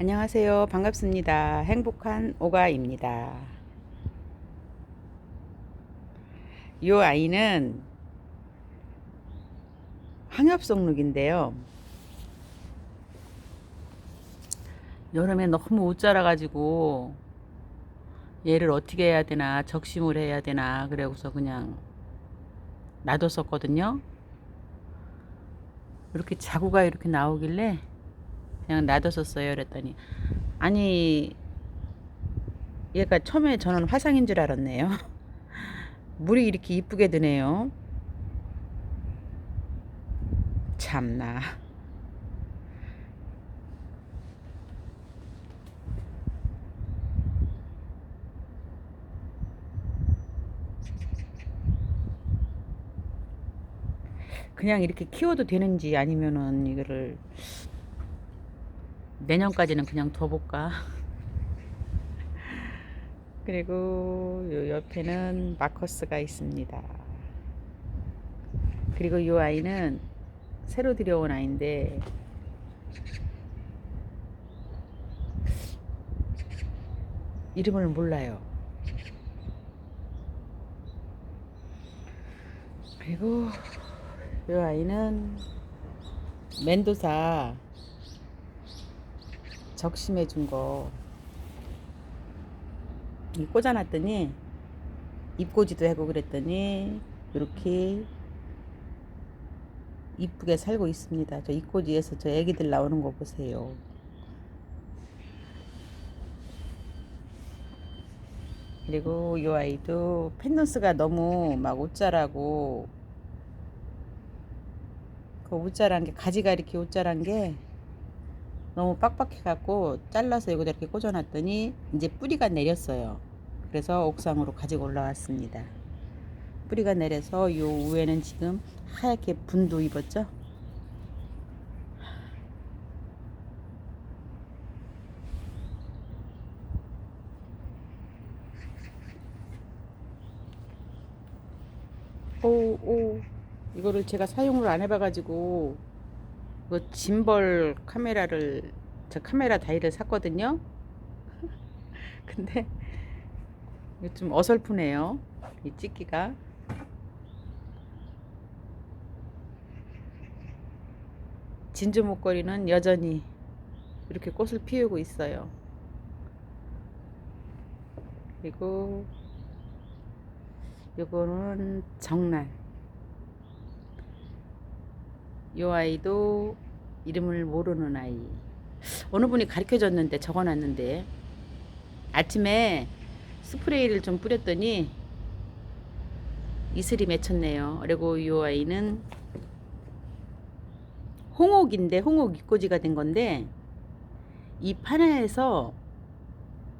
안녕하세요. 반갑습니다. 행복한 오가입니다. 이 아이는 항엽송룩인데요. 여름에 너무 옷 자라가지고 얘를 어떻게 해야 되나 적심을 해야 되나 그래서 그냥 놔뒀었거든요. 이렇게 자구가 이렇게 나오길래 그냥 놔뒀었어요. 그랬더니 아니 얘가 처음에 저는 화상인 줄 알았네요. 물이 이렇게 이쁘게 드네요. 참나. 그냥 이렇게 키워도 되는지 아니면은 이거를 내년까지는 그냥 둬볼까. 그리고 요 옆에는 마커스가 있습니다. 그리고 이 아이는 새로 들여온 아이인데 이름을 몰라요. 그리고 이 아이는 멘도사 적심해 준 거. 이 꽂아놨더니 입꽂이도 하고 그랬더니 이렇게 이쁘게 살고 있습니다. 저 입꽂이에서 저 애기들 나오는 거 보세요. 그리고 이 아이도 펜던스가 너무 막 옷자라고 그 옷자란 게 가지가 이렇게 옷자란 게 너무 빡빡해 갖고 잘라서 여기다 이렇게 꽂아놨더니 이제 뿌리가 내렸어요. 그래서 옥상으로 가지고 올라왔습니다. 뿌리가 내려서 요 위에는 지금 하얗게 분도 입었죠. 오, 오. 이거를 제가 사용을 안 해봐가지고 그 짐벌 카메라를 저 카메라 다이를 샀거든요. 근데 좀 어설프네요. 이 찍기가. 진주 목걸이는 여전히 이렇게 꽃을 피우고 있어요. 그리고 요거는 정란. 요 아이도 이름을 모르는 아이. 어느 분이 가르쳐 줬는데 적어 놨는데 아침에 스프레이를 좀 뿌렸더니 이슬이 맺혔네요. 그리고 요 아이는 홍옥인데 홍옥 입꼬지가 된 건데 이 판에서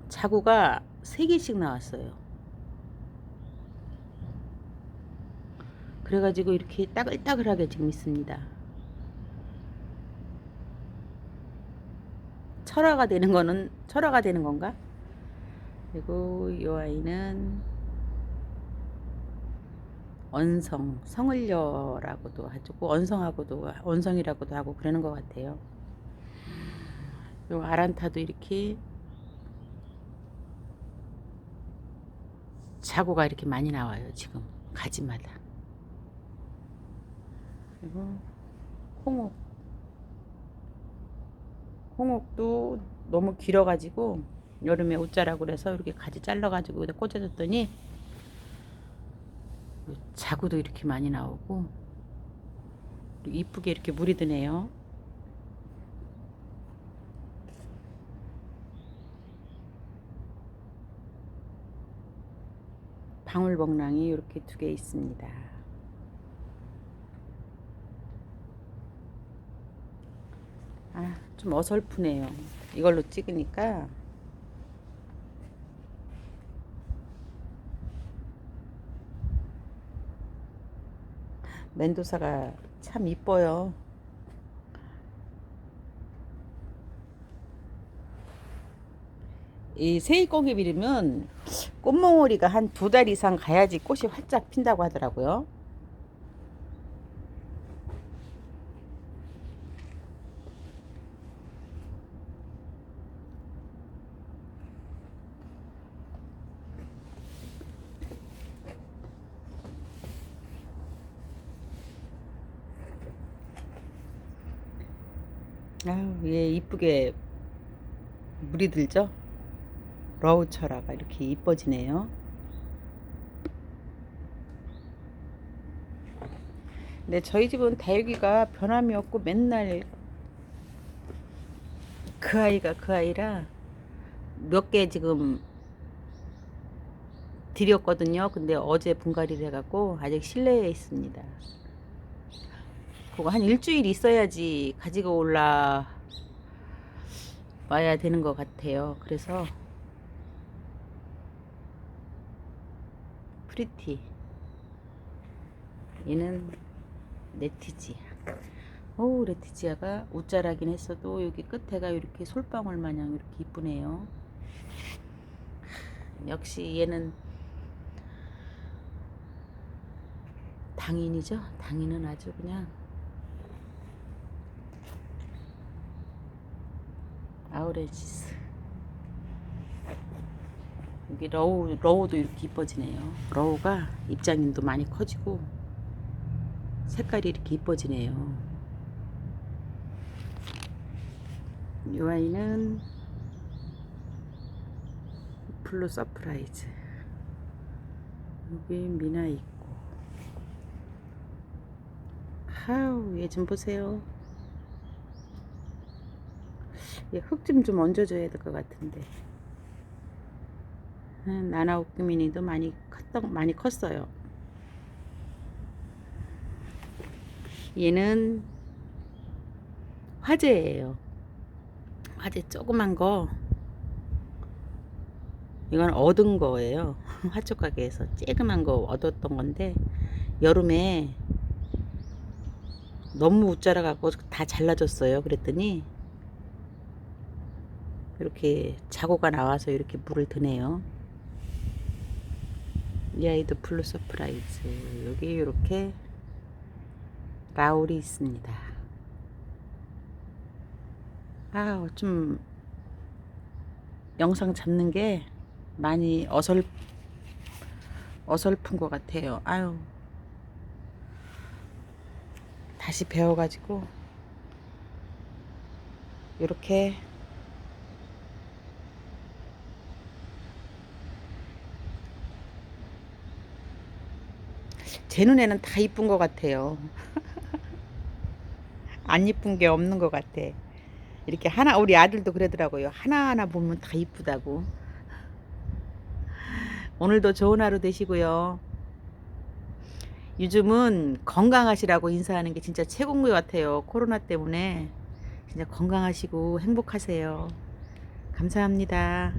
자구가 세 개씩 나왔어요. 그래가지고 이렇게 따글따글하게 지금 있습니다. 철화가 되는 거는 철화가 되는 건가? 그리고 이 아이는 언성, 성을려라고도 하고 언성하고도 언성이라고도 하고 그러는 것 같아요. 요 아란타도 이렇게 자구가 이렇게 많이 나와요. 지금 가지마다. 그리고 홍옥. 홍옥도 너무 길어가지고 여름에 옷자라고 그래서 이렇게 가지 잘라가지고 여기다 꽂아줬더니 자구도 이렇게 많이 나오고 이쁘게 이렇게 물이 드네요. 방울복랑이 이렇게 두 개 있습니다. 아, 좀 어설프네요. 이걸로 찍으니까. 멘도사가 참 이뻐요. 이 세입고기 비리면 꽃몽오리가 한 두 달 이상 가야지 꽃이 활짝 핀다고 하더라고요. 아유, 얘 이쁘게 물이 들죠? 러우철화가 이렇게 이뻐지네요. 근데 저희 집은 다육이가 변함이 없고 맨날 그 아이가 그 아이라 몇 개 지금 드렸거든요. 근데 어제 분갈이를 해갖고 아직 실내에 있습니다. 그거 한 일주일 있어야지 가지고 올라 와야 되는 것 같아요. 그래서 프리티 얘는 레티지아 오 레티지아가 웃자라긴 했어도 여기 끝에가 이렇게 솔방울 마냥 이렇게 이쁘네요. 역시 얘는 당인이죠. 당인은 아주 그냥 아우레지스 여기 러우 러우도 이렇게 이뻐지네요. 러우가 입장인도 많이 커지고 색깔이 이렇게 이뻐지네요. 이 아이는 블루 서프라이즈 여기 미나 있고 하우 얘 좀 보세요. 얘흙좀 좀 얹어줘야 될 것 같은데. 음, 나나 옥규민이도 많이 컸던 많이 컸어요. 얘는 화재예요. 화재 조그만 거. 이건 얻은 거예요. 화초 가게에서 쬐그만 거 얻었던 건데 여름에 너무 웃자라 갖고 다 잘라줬어요. 그랬더니 이렇게 자고가 나와서 이렇게 물을 드네요. 이 아이도 블루 서프라이즈 여기 이렇게 라울이 있습니다. 아, 좀 영상 잡는 게 많이 어설 어설픈 것 같아요. 아유, 다시 배워가지고 이렇게 제 눈에는 다 이쁜 것 같아요. 안 이쁜 게 없는 것 같아. 이렇게 하나 우리 아들도 그러더라고요. 하나하나 보면 다 이쁘다고. 오늘도 좋은 하루 되시고요. 요즘은 건강하시라고 인사하는 게 진짜 최고인 것 같아요. 코로나 때문에 진짜 건강하시고 행복하세요. 감사합니다.